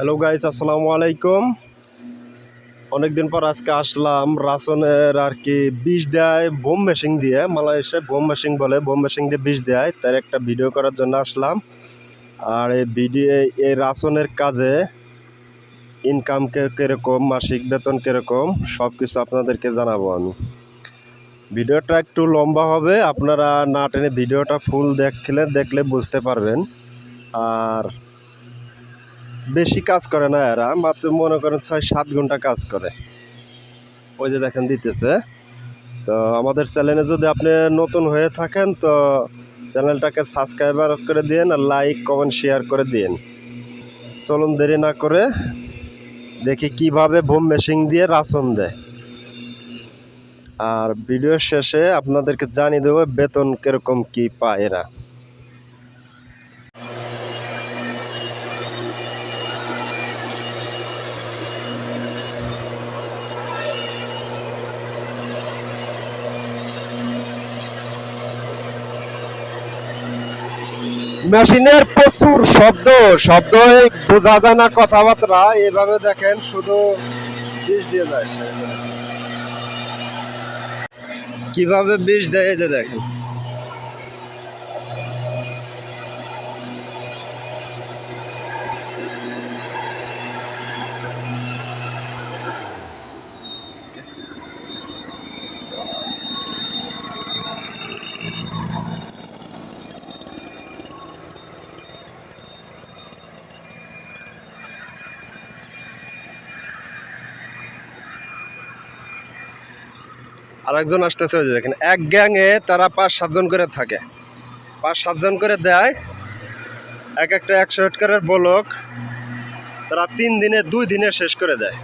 Hello guys আসসালামু আলাইকুম অনেকদিন পর আজকে আসলাম রাসনের আর কি বিষ দেয়, বোম মেশিন দিয়ে মালয়েশিয়ায় বোম মেশিন বলে, বোম মেশিন দিয়ে বিষ দেয়, তার একটা ভিডিও করার জন্য আসলাম। আর এই ভিডিও, এই রাসনের কাজে ইনকাম কীরকম, মাসিক বেতন কীরকম সব কিছু আপনাদেরকে জানাব আমি। ভিডিওটা একটু লম্বা হবে, আপনারা না টেনে ভিডিওটা ফুল দেখলে দেখলে বুঝতে পারবেন। আর বেশি কাজ করে না এরা, মাত্র মনে করেন ছয় সাত ঘণ্টা কাজ করে। ওই যে দেখেন দিতেছে। তো আমাদের চ্যানেলে যদি আপনি নতুন হয়ে থাকেন, তো চ্যানেলটাকে সাবস্ক্রাইবার করে দিন আর লাইক, কমেন্ট, শেয়ার করে দিন চলুন দেরি না করে দেখি কীভাবে বোম মেশিন দিয়ে রাসন দেয়। আর ভিডিও শেষে আপনাদেরকে জানিয়ে দেবো বেতন কীরকম, কী পায় এরা। মেশিনের প্রচুর শব্দ শব্দ বোঝা যায় না কথাবার্তা, এভাবে দেখেন শুধু বিষ দিয়ে যায়। কীভাবে বিষ দেয় দেখেন। আরেকজন আসতেছে ওই যে দেখেন, এক গ্যাংয়ে তারা পাঁচ সাতজন করে থাকে। পাঁচ সাতজন করে দেয়। এক একটা একশো হেক্টরের বলক তারা তিন দিনে, দুই দিনে শেষ করে দেয়।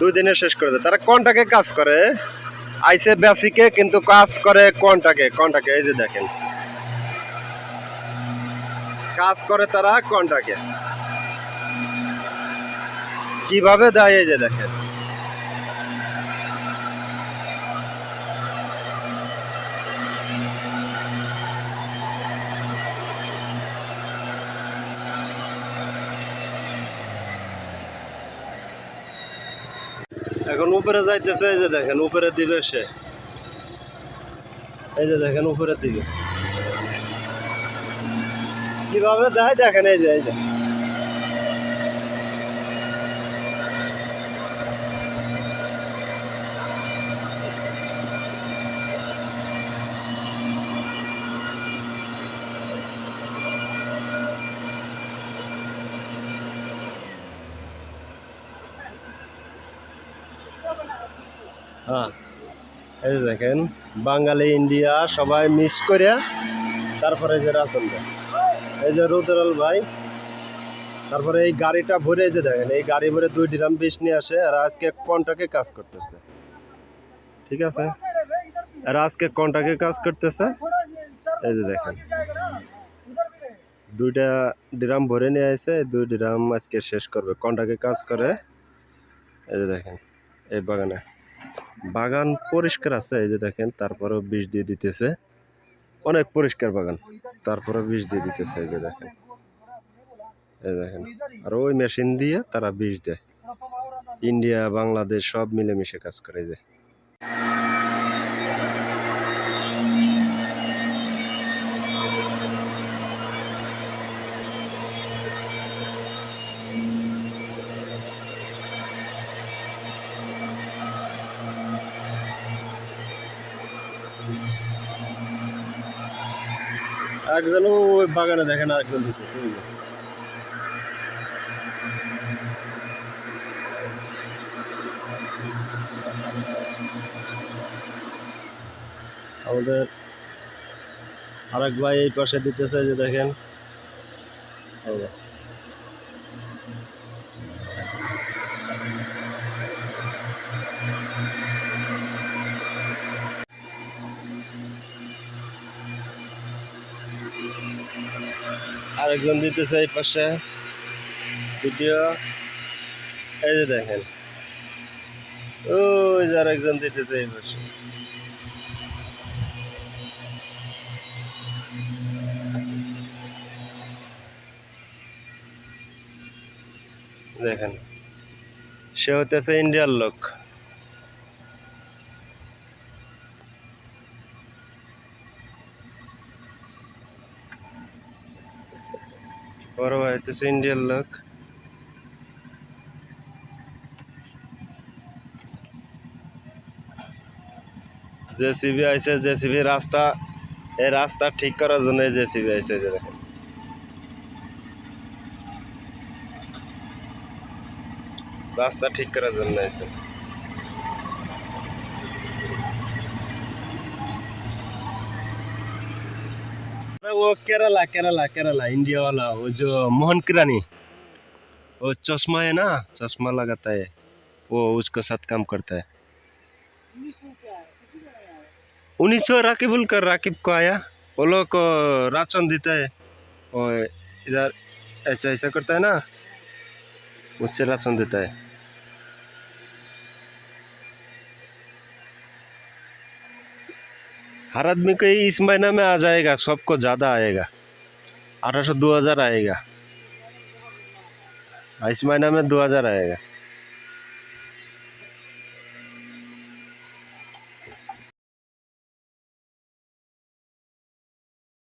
দুই দিনে শেষ করে দেয়। তারা কোনটাকে কাজ করে? আইসে বেসিকে, কিন্তু কাজ করে কোনটাকে? কোনটাকে? এই যে দেখেন। কাজ করে তারা কোনটাকে? কীভাবে দেয় এই যে দেখেন। এখন উপরে যাইতেছে, এই যে দেখেন, উপরে দিবে সে। এই যে দেখেন উপরে দিবে কীভাবে দেয় দেখেন, এই যে এই যে। হ্যাঁ। এই দেখেন, বাঙালি, ইন্ডিয়া, সবাই মিস করে তারপরে যে রাসন এই যে রুদ্রাল ভাই, তারপরে এই গাড়িটা ভরে যে দেখেন, এই গাড়ি ভরে দুই ড্রাম বিষ নিয়ে আসে আর আজকে কন্টাকে কাজ করতেছে। ঠিক আছে? আর আজকে কন্টাকে কাজ করতেছে। এই যে দেখেন, দুইটা ড্রাম ভরে নিয়ে আসে, দুই ড্রাম আজকে শেষ করবে কন্টাকে কাজ করে। এই যে দেখেন, এই বাগানে। বাগান পরিষ্কার আছে, এই যে দেখেন, তারপরেও বিষ দিয়ে দিতেছে। অনেক পরিষ্কার বাগান তারপরে বিষ দিয়ে দিতেছে, এই যে দেখেন। এই দেখেন, আর ওই মেশিন দিয়ে তারা বিষ দেয়। ইন্ডিয়া, বাংলাদেশ সব মিলেমিশে কাজ করে যে। একজন ওই বাগানে দেখেন আরেকজন যে। আমাদের আরেক ভাই এই পাশে দিতেছে যে দেখেন আরেকজন দিতেছে এই পাশে। ভিডিও। এই যে দেখেন। ওই যে আরেকজন দিতেছে এই পাশে। দেখেন। সে হতেছে ইন্ডিয়ার লোক। বড় ভাই হতেছে ইন্ডিয়ার লোক। জেসিবি আইছে, জেসিবি রাস্তা, এই রাস্তা ঠিক করার জন্য জেসিবি এই যে দেখেন। রাস্তা ঠিক করার জন্য আইছে। वो केरला केरला केरला इंडिया वाला वो जो मोहन किरानी। वो चश्मा है ना, चश्मा लगाता है। वो उसके साथ काम करता है। उन्नीस सौ राकिबुल कर राकिब को आया। वो लोग को राशन देता है। और इधर ऐसा ऐसा करता है ना, उससे राशन देता है। हर आदमी को इस महीना में आ जाएगा, सबको ज़्यादा आएगा। अठारह सौ दो हज़ार आएगा। इस महीना में दो हज़ार आएगा।